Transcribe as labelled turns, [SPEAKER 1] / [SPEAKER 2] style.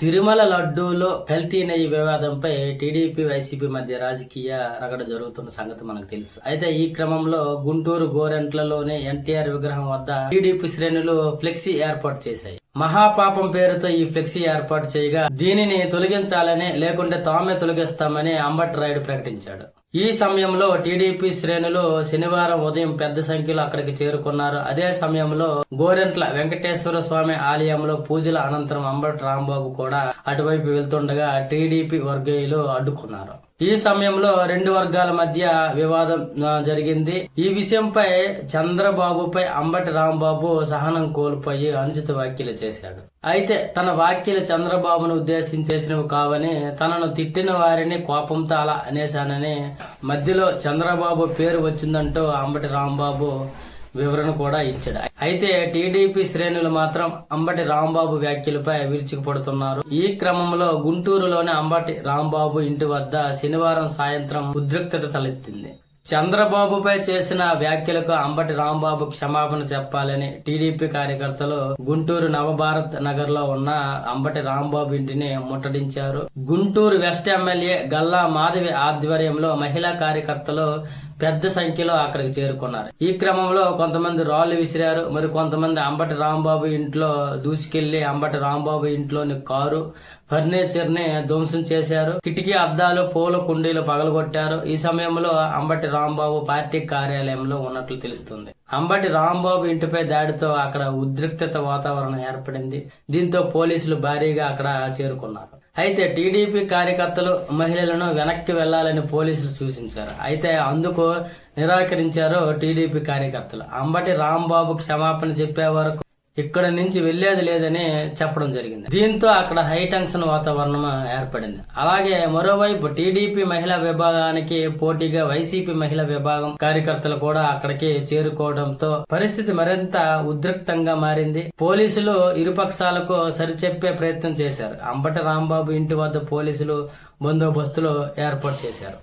[SPEAKER 1] తిరుమల లడ్డూలో కల్తీ నెయ్యి వివాదంపై టీడీపీ వైసీపీ మధ్య రాజకీయ రగడ జరుగుతున్న సంగతి మనకు తెలుసు. అయితే ఈ క్రమంలో గుంటూరు గోరెంట్లలోని ఎన్టీఆర్ విగ్రహం వద్ద టీడీపీ శ్రేణులు ఫ్లెక్సీ ఏర్పాటు చేశాయి. మహాపాపం పేరుతో ఈ ఫ్లెక్సీ ఏర్పాటు చేయగా దీనిని తొలగించాలని లేకుంటే తామే తొలగిస్తామని అంబట్ రాయుడు ప్రకటించాడు. ఈ సమయంలో టీడీపీ శ్రేణులు శనివారం ఉదయం పెద్ద సంఖ్యలో అక్కడికి చేరుకున్నారు. అదే సమయంలో గోరెంట్ల వెంకటేశ్వర స్వామి ఆలయంలో పూజల అనంతరం అంబటి రాంబాబు కూడా అటువైపు వెళ్తుండగా టీడీపీ వర్గీయులు అడ్డుకున్నారు. ఈ సమయంలో రెండు వర్గాల మధ్య వివాదం జరిగింది. ఈ విషయంపై చంద్రబాబుపై అంబటి రాంబాబు సహనం కోల్పోయి అనుచిత వ్యాఖ్యలు చేశాడు. అయితే తన వ్యాఖ్యలు చంద్రబాబును ఉద్దేశించి చేసినవి కావని తనను తిట్టిన వారిని కోపంతో అలా అనేశానని మధ్యలో చంద్రబాబు పేరు వచ్చిందంటూ అంబటి రాంబాబు వివరణ కూడా ఇచ్చాడు. అయితే టీడీపీ శ్రేణులు మాత్రం అంబటి రాంబాబు వ్యాఖ్యలపై విరుచుకుపడుతున్నారు. ఈ క్రమంలో గుంటూరులోని అంబటి రాంబాబు ఇంటి వద్ద శనివారం సాయంత్రం ఉద్రిక్తత తలెత్తింది. చంద్రబాబుపై చేసిన వ్యాఖ్యలకు అంబటి రాంబాబు క్షమాపణ చెప్పాలని టీడీపీ కార్యకర్తలు గుంటూరు నవభారత్ నగర్లో ఉన్న అంబటి రాంబాబు ఇంటిని ముట్టడించారు. గుంటూరు వెస్ట్ ఎమ్మెల్యే గల్లా మాధవి ఆధ్వర్యంలో మహిళా కార్యకర్తలు పెద్ద సంఖ్యలో అక్కడికి చేరుకున్నారు. ఈ క్రమంలో కొంతమంది రాళ్ళు విసిరారు. మరి కొంతమంది అంబటి రాంబాబు ఇంట్లో దూసుకెళ్ళి అంబటి రాంబాబు ఇంట్లోని కారు ఫర్నిచర్ని ధ్వంసం చేశారు. కిటికీ అద్దాలు పూల కుండీలు పగలగొట్టారు. ఈ సమయంలో అంబటి రాంబాబు పార్టీ కార్యాలయంలో ఉన్నట్లు తెలుస్తుంది. అంబటి రాంబాబు ఇంటిపై దాడితో అక్కడ ఉద్రిక్తత వాతావరణం ఏర్పడింది. దీంతో పోలీసులు భారీగా అక్కడ చేరుకున్నారు. అయితే టీడీపీ కార్యకర్తలు మహిళలను వెనక్కి వెళ్ళాలని పోలీసులు సూచించారు. అయితే అందుకు నిరాకరించారు టీడీపీ కార్యకర్తలు. అంబటి రాంబాబు క్షమాపణ చెప్పే వరకు ఇక్కడ నుంచి వెళ్ళేది లేదని చెప్పడం జరిగింది. దీంతో అక్కడ హై టెన్షన్ వాతావరణం ఏర్పడింది. అలాగే మరోవైపు టీడీపీ మహిళా విభాగానికి పోటీగా వైసీపీ మహిళా విభాగం కార్యకర్తలు కూడా అక్కడికి చేరుకోవడంతో పరిస్థితి మరింత ఉద్రిక్తంగా మారింది. పోలీసులు ఇరుపక్షాలకు సరిచెప్పే ప్రయత్నం చేశారు. అంబటి రాంబాబు ఇంటి వద్ద పోలీసులు బందోబస్తులు ఏర్పాటు చేశారు.